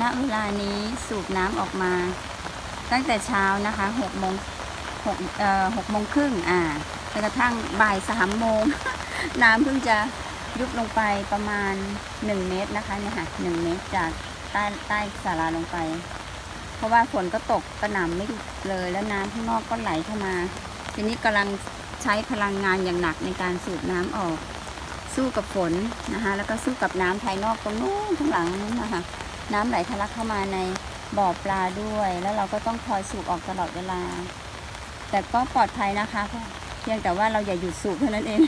ณเวลานี้สูบน้ำออกมา ตั้งแต่เช้านะคะหกโมงหกเอ่อหกโมงครึ่งอ่าจนกระทั่งบ่ายสามโมง น้ำเพิ่งจะยุบลงไปประมาณ1เมตรนะคะเนี่ยค่ะหนึ่งเมตรจากใต้ใต้ศาลาลงไป เพราะว่าฝนก็ตกกระหน่ำไม่หยุดเลยแล้วน้ำข้างนอกก็ไหลเข้ามา ทีนี้กำลังใช้พลังงานอย่างหนักในการสูบน้ำออก สู้กับฝนนะคะ แล้วก็สู้กับน้ำภายนอกตรงนู้นข้างหลังนู้นนะคะ น้ำไหลทะลักเข้ามาในบ่อปลาด้วย แล้วเราก็ต้องคอยสูบออกตลอดเวลา แต่ก็ปลอดภัยนะคะเพียงแต่ว่าเราอย่าหยุดสูบเท่านั้นเอง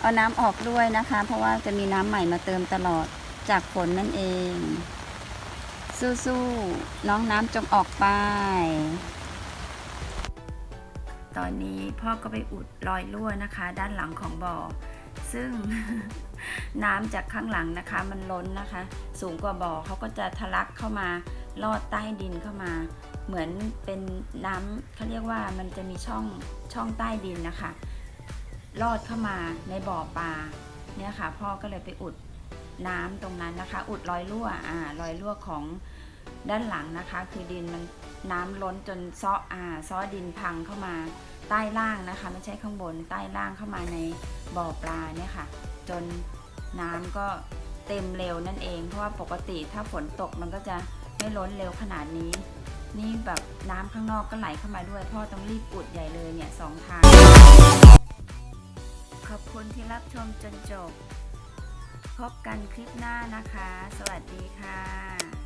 เอาน้ำออกด้วยนะคะ เพราะว่าจะมีน้ำใหม่มาเติมตลอดจากฝนนั่นเอง สู้ๆน้องน้ำจงออกไป ตอนนี้พ่อก็ไปอุดรอยรั่วนะคะ ด้านหลังของบ่อ ซึ่งน้ำจากข้างหลังนะคะ มันล้นนะคะ สูงกว่าบ่อเขาก็จะทะลักเข้ามาลอดใต้ดินเข้ามา เหมือนเป็นน้ำเขาเรียกว่ามันจะมีช่องช่องใต้ดินนะคะลอดเข้ามาในบ่อปลาเนี่ยค่ะ พ่อก็เลยไปอุดน้ำตรงนั้นนะคะ อุดรอยรั่วอ่ารอยรั่วของด้านหลังนะคะ คือดินมันน้ำล้นจนซาะอ่าซ้อดินพังเข้ามา ใต้ล่างนะคะ ไม่ใช่ข้างบนใต้ล่างเข้ามาในบ่อปลาเนี่ยค่ะ จนน้ำก็เต็มเร็วนั่นเอง เพราะว่าปกติถ้าฝนตกมันก็จะไม่ล้นเร็วขนาดนี้ นี่แบบน้ำข้างนอกก็ไหลเข้ามาด้วย พ่อต้องรีบอุดใหญ่เลยเนี่ยสองทางขอบคุณที่รับชมจนจบ พบกันคลิปหน้านะคะ สวัสดีค่ะ